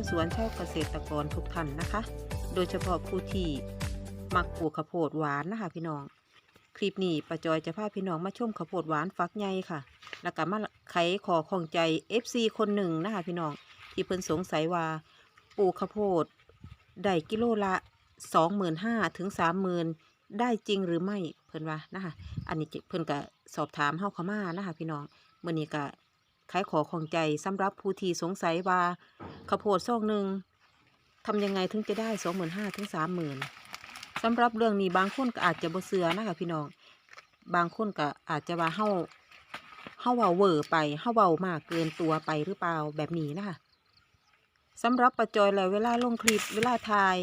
าวสวนชาวเกษตรกรทุกท่านนะคะ โดยเฉพาะผู้ที่มักปลูกข้าวโพดหวานนะคะ พี่น้อง คลิปนี้ป้าจอยจะพาพี่น้องมาชมข้าวโพดหวานฟักใหญ่ค่ะ แล้วก็มาไขขอของใจ FC คนหนึ่งนะคะ พี่น้องที่เพิ่นสงสัยว่าปลูกข้าวโพดได้กิโลละสองหมื่นห้าถึงสามหมื่นได้จริงหรือไม่เพิ่นว่านะคะ อันนี้เพิ่นก็สอบถามเฮาเข้ามานะคะ พี่น้องมื้อนี้ก็ ไขขอของใจสำหรับผู้ที่สงสัยว่าข้าวโพดซองหนึ่งทำยังไงถึงจะได้สองหมื่นห้าถึงสามหมื่นสำหรับเรื่องนี้บางคนก็อาจจะบ่เชื่อนะคะพี่น้อง บางคนก็อาจจะว่าเฮาเฮาเว้าเวอร์ไปเฮาเว้ามากเกินตัวไปหรือเปล่าแบบนี้นะคะสำหรับประจอยแล้วเวลาลงคลิปเวลาถ่าย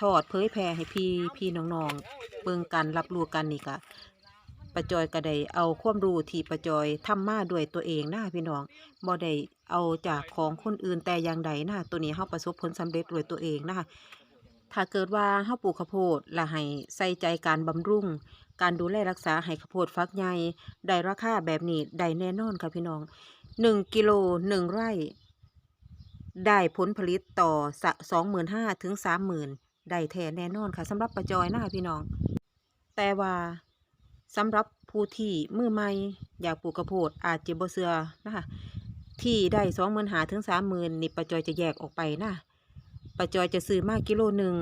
ถอดเผยแพร่ให้พี่พี่น้องๆเบิ่งกันรับรู้กันนี่ก็ ประจอยก็ได้เอาความรู้ที่ประจอยทำมาด้วยตัวเองนะพี่น้องบ่ได้เอาจากของคนอื่นแต่อย่างใดนะตัวนี้เฮาประสบผลสำเร็จด้วยตัวเองนะคะถ้าเกิดว่าเฮาปลูกข้าวโพดและให้ใส่ใจการบำรุง การดูแลรักษาให้ข้าวโพดฟักใหญ่ได้ราคาแบบนี้ได้แน่นอนค่ะพี่น้องหนึ่งกิโลหนึ่งไร่ได้ผลผลิตต่อสองหมื่นห้าถึงสามหมื่นได้แท้แน่นอนค่ะสำหรับประจอยนะคะพี่น้อง แต่ว่า สำหรับผู้ที่มือใหม่อยากปลูกข้าวโพดอาจจะบ่เสือนะคะที่ได้สองหมื่นหาถึงสามหมื่นนี่ปะจอยจะแยกออกไปนะประจอยจะซื้อมากิโลหนึ่ง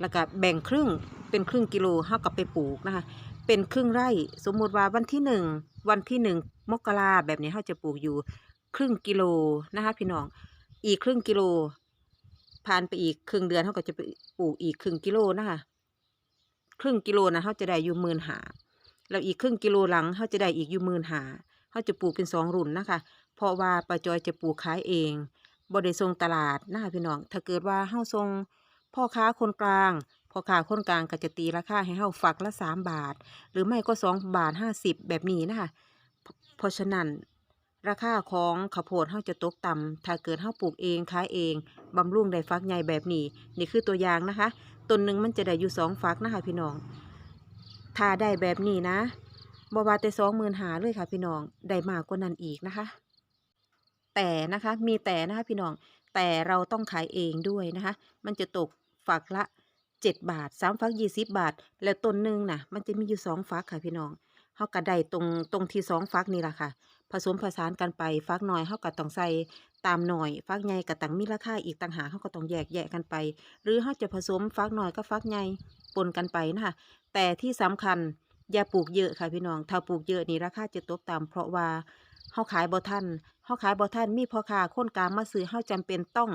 แล้วก็แบ่งครึ่งเป็นครึ่งกิโลเฮากับไปปลูกนะคะ เป็นครึ่งไร่สมมุติว่าวันที่หนึ่งวันที่หนึ่งมกราแบบนี้เขาจะปลูกอยู่ครึ่งกิโลนะคะพี่น้องอีกครึ่งกิโลผ่านไปอีกครึ่งเดือนเขาก็จะไปปลูกอีกครึ่งกิโลนะคะครึ่งกิโลนะเขาจะได้อยู่หมื่นหา แล้วอีกครึ่งกิโลหลังเขาจะได้อีกอยู่หมื่นหาเขาจะปลูกเป็นสองรุ่นนะคะ เพราะว่าป้าจอยจะปลูกขายเองบริส่งตลาดนะคะพี่น้อง ถ้าเกิดว่าเฮาส่งพ่อค้าคนกลาง พ่อค้าคนกลางก็จะตีราคาให้เฮาฝักละสามบาท หรือไม่ก็สองบาทห้าสิบแบบนี้นะคะ เพเพราะฉะนั้นราคาของข้าวโพดเฮาจะตกต่ำถ้าเกิดเฮาปลูกเองขายเองบำรุงได้ฟักใหญ่แบบนี้ นี่คือตัวอย่างนะคะ ต้นหนึ่งมันจะได้อยู่สองฟักนะคะพี่น้อง ถ้าได้แบบนี้นะบว่าแต่สองหมื่นหาเลยค่ะ พี่น้องได้มากกว่านั้นอีกนะคะ แต่นะคะมีแต่นะคะพี่น้องแต่เราต้องขายเองด้วยนะคะ มันจะตกฝักละเจ็ดบาทสามฝักยี่สิบบาท แล้วต้นหนึ่งนะมันจะมีอยู่สองฝักค่ะพี่น้องเขากระไดตรงตรงที่สองฝักนี่แหละค่ะ ผสมผสานกันไปฟักหน่อยเฮาก็ต้องใส่ตามหน่อยฟักใหญ่กับต่างมีราคาอีกต่างหากเฮาก็ต้องแยกแยกกันไป หรือเฮาจะผสมฟักหน่อยกับฟักใหญ่ปนกันไปนะคะแต่ที่สำคัญอย่าปลูกเยอะค่ะพี่น้อง ถ้าปลูกเยอะนี่ราคาจะตกต่ำเพราะว่าเฮาขายบ่ทันเฮาขายบ่ทันมีพ่อค้าคนกลางมาซื้อเฮาจำเป็นต้อง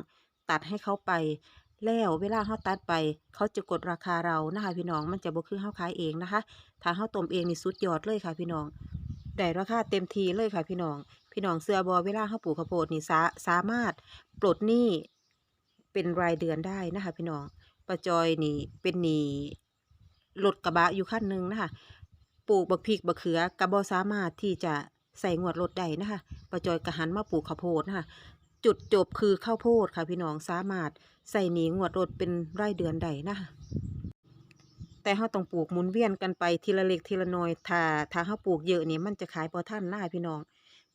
ตัดให้เขาไป แล้วเวลาเฮาตัดไป เขาจะกดราคาเรานะคะพี่น้องมันจะบ่คือเฮาขายเองนะคะ ถ้าเฮาต้มเองนี่สุดยอดเลยค่ะพี่น้อง ได้ราคาเต็มทีเลยค่ะพี่น้อง พี่น้องเสื้อบอเวลาเฮาปลูกข้าวโพดนี่สาสามารถปลดหนี้เป็นรายเดือนได้นะคะ พี่น้องป้าจอยนี่เป็นหนี้รถกระบะอยู่คันหนึ่งนะคะปลูกบักพริกบักเขือกระบอสามารถที่จะใส่งวดรถได้นะคะป้าจอยกระหันมาปลูกข้าวโพดนะคะจุดจบคือข้าวโพดค่ะพี่น้องสามารถใส่หนีงวดรถเป็นรายเดือนใดนะคะ แต่เขาต้องปลูกหมุนเวียนกันไปทีละเล็กทีละน้อยถ้าถ้าเขาปลูกเยอะนี่มันจะขายพอท่านน่าพี่น้อง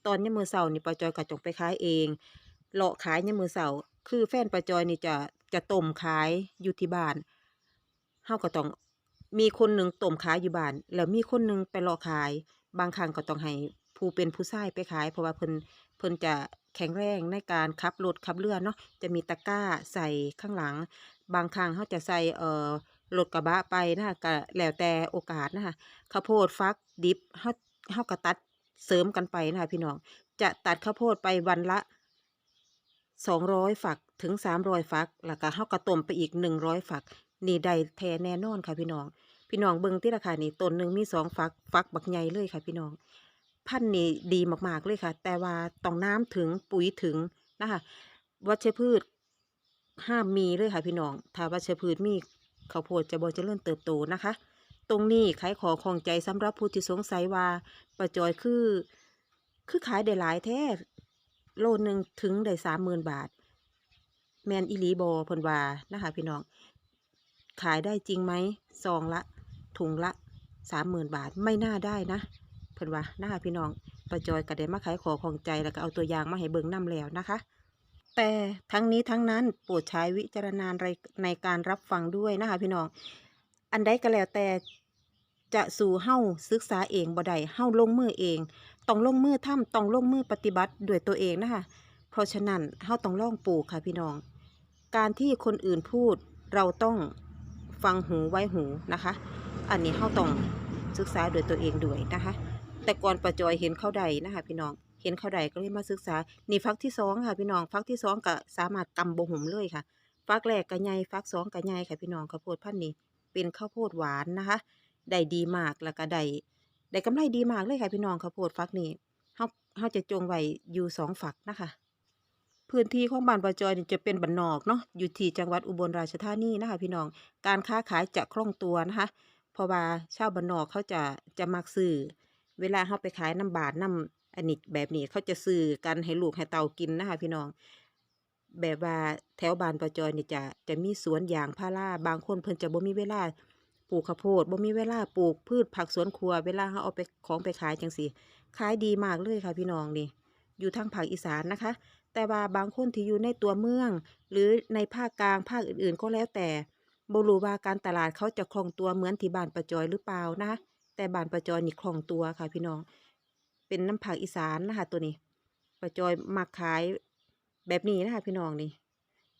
ตอนนี้มือเสาร์นี่ป้าจอยก็จงไปขายเองเลาะขายเนี่ยมือเสาร์คือแฟนป้าจอยนี่จะจะต้มขายอยู่ที่บ้านเฮาก็ต้องมีคนหนึ่งต้มขายอยู่บ้าน แล้วมีคนหนึ่งไปเลาะขาย บางครั้งก็ต้องให้ผู้เป็นผู้ชายไปขาย เพราะว่าเพิ่นเพิ่นจะแข็งแรงในการขับรถขับเรือเนาะจะมีตะกร้าใส่ข้างหลัง บางครั้งเขาจะใส่เอ่อ รถกระบะไปนะคะก็แล้วแต่โอกาสนะคะข้าวโพดฟักดิบเขาเขาก็ตัดเสริมกันไปนะคะพี่น้องจะตัดข้าวโพดไปวันละสองร้อยฝักถึงสามร้อยฝัก แล้วก็เขาก็ต้มไปอีกหนึ่งร้อยฝัก นี่ได้แท้แน่นอนค่ะพี่น้อง พี่น้องเบิ่งที่ราคานี่ต้นหนึ่งมีสองฝักฝักบักใหญ่เลยค่ะพี่น้อง พันธุ์นี่ดีมากๆเลยค่ะ แต่ว่าต้องน้ำถึงปุ๋ยถึงนะคะวัชพืชห้ามมีเลยค่ะพี่น้อง ถ้าวัชพืชมี ข้าวโพดจะบ่เจริญเติบโตนะคะ ตรงนี้ขายขอของใจสำหรับผู้ที่สงสัยว่าป้าจอยคือ คือขายได้หลายแท้โลหนึ่งถึงได้สามหมื่นบาท แมนอีหลีบอพนวานะคะพี่น้อง ขายได้จริงไหมซองละ ถุงละสามหมื่นบาทไม่น่าได้นะเพิ่นว่านะคะพี่น้องป้าจอยก็ได้มาขายขอของใจแล้วก็เอาตัวอย่างมาให้เบิ่งนํแล้วนะคะ แต่ทั้งนี้ทั้งนั้นโปรดใช้วิจารณญาณในการรับฟังด้วยนะคะพี่น้อง อันใดก็แล้วแต่จะสู่เฮ้าศึกษาเองบ่ได้เฮ้าลงมือเอง ต้องลงมือทำต้องลงมือปฏิบัติด้วยตัวเองนะคะ เพราะฉะนั้นเฮ้าต้องลองปลูกค่ะพี่น้อง การที่คนอื่นพูดเราต้องฟังหูไว้หูนะคะ อันนี้เฮ้าต้องศึกษาด้วยตัวเองด้วยนะคะ แต่ก่อนประจอยเห็นเข้าใดนะคะพี่น้อง เห็นเข้าใดก็เลยมาศึกษา นี่ฟักที่สองค่ะ พี่น้องฟักที่สองก็สามารถกำบ่ห่มเลยค่ะ ฟักแรกก็ใหญ่ฟักสองก็ใหญ่ค่ะพี่น้องข้าวโพดพันธุ์นี้ เป็นข้าวโพดหวานนะคะ ได้ดีมากแล้วก็ได้ได้กำไรดีมากเลยค่ะพี่น้องข้าวโพดฟักนี้เฮาเฮาจะจงไว้อยู่สองฝักนะคะ พื้นที่ของบ้านประจอยจะเป็นบ้านนอกเนาะอยู่ที่จังหวัดอุบลราชธานีนะคะ พี่น้องการค้าขายจะคล่องตัวนะคะเพราะว่าชาวบ้านนอกเขาจะจะมักซื้อเวลาเขาไปขายน้ำบาทน้ำ อันนี้แบบนี้เขาจะซื้อกันให้ลูกให้เต่ากินนะคะพี่น้อง แบบว่าแถวบานประจอยนี่จะจะมีสวนยางพาราบางคนเพิ่นจะบ่มีเวลาปลูกข้าวโพดบ่มีเวลาปลูกพืชผักสวนครัว เวลาเขาเอาไปของไปขายจังซี่ขายดีมากเลยค่ะพี่น้องนี่ อยู่ทางภาคอีสานนะคะ แต่ว่าบางคนที่อยู่ในตัวเมือง หรือในภาคกลางภาคอื่นๆ ก็แล้วแต่บรูว่าการตลาดเขาจะคล่องตัวเหมือนที่บ้านประจอยหรือเปล่านะคะแต่บ้านประจอยนี่คล่องตัวค่ะพี่น้อง เป็นน้ำผักอีสานนะคะตัวนี้ประจอยมักขายแบบนี้นะคะพี่น้องนี่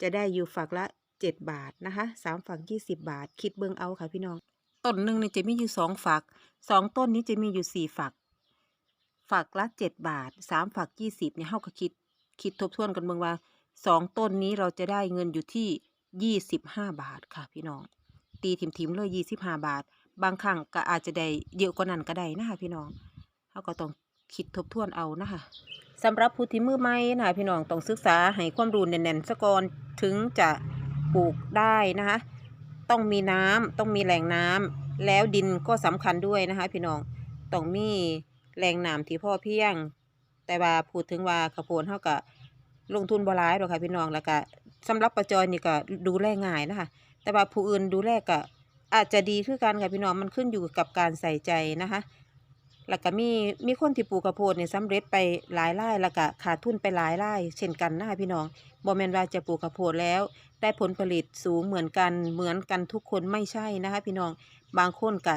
จะได้อยู่ฝักละเจ็ดบาทนะคะสามฝักยี่สิบบาท คิดเบิ่งเอาค่ะพี่น้อง ต้นหนึ่งนี่จะมีอยู่สองฝักสองต้นนี้จะมีอยู่สี่ฝัก ฝักละเจ็ดบาทสามฝักยี่สิบเนี่ยเฮาก็คิด คิดทบทวนกันเบิ่งว่าสองต้นนี้เราจะได้เงินอยู่ที่ยี่สิบห้าบาทค่ะพี่น้อง ตีถิมๆเลยยี่สิบห้าบาท บางครั้งก็อาจจะได้เยอะกว่านั้นก็ได้นะคะพี่น้องเขาก็ต้อง คิดทบทวนเอานะคะสำหรับผู้ที่มือใหม่นะคะพี่น้องต้องศึกษาให้ความรู้แน่นๆซะก่อนถึงจะปลูกได้นะคะ ต้องมีน้ำต้องมีแหล่งน้ำแล้วดินก็สำคัญด้วยนะคะ พี่น้องต้องมีแหล่งน้ำที่พ่อเพียง แต่ว่าพูดถึงว่าข้าวโพดเท่ากับลงทุนบ่หลายหรอกค่ะพี่น้องแล้วก็สำหรับประจอยนี่ก็ดูแลง่ายนะคะ แต่ว่าผู้อื่นดูแลก็อาจจะดีคือกันค่ะพี่น้องมันขึ้นอยู่กับการใส่ใจนะคะ แล้วก็มีมีคนที่ปลูกข้าวโพดเนี่ยสำเร็จไปหลายไร่แล้วก็ขาดทุนไปหลายไร่เช่นกันนะคะพี่น้องบ่แมนว่าจะปลูกข้าวโพดแล้ว ได้ผลผลิตสูงเหมือนกันเหมือนกันทุกคนไม่ใช่นะคะพี่น้องบางคนก็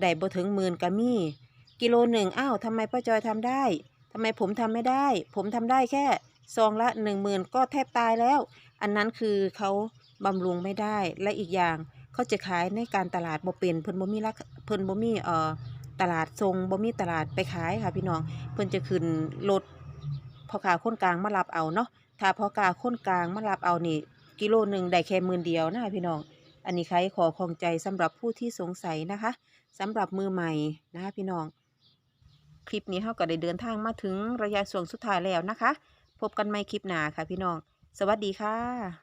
ได้บ่ถึงหมื่นก็มีกิโลหนึ่งอ้าวทำไมป้าจอยทำได้ทำไมผมทำไม่ได้ ผมทำได้แค่ซองละหนึ่งหมื่นก็แทบตายแล้ว อันนั้นคือเขาบำรุงไม่ได้และอีกอย่างเขาจะขายในการตลาดบ่เป็นเพิ่นบ่มีราคาเพิ่นบ่มีเอ่อ ตลาดทรงบ่มีตลาดไปขายค่ะพี่น้อง เพิ่นจะขึ้นรถพ่อค้าคนกลางมารับเอาเนาะ ถ้าพ่อค้าคนกลางมารับเอานี่ กิโลหนึ่งได้แค่หมื่นเดียวนะคะพี่น้อง อันนี้ใครขอคองใจสำหรับผู้ที่สงสัยนะคะสำหรับมือใหม่นะคะพี่น้อง คลิปนี้เขาก็ได้เดินทางมาถึงระยะส่วงสุดท้ายแล้วนะคะ พบกันใหม่คลิปหน้าค่ะพี่น้อง สวัสดีค่ะ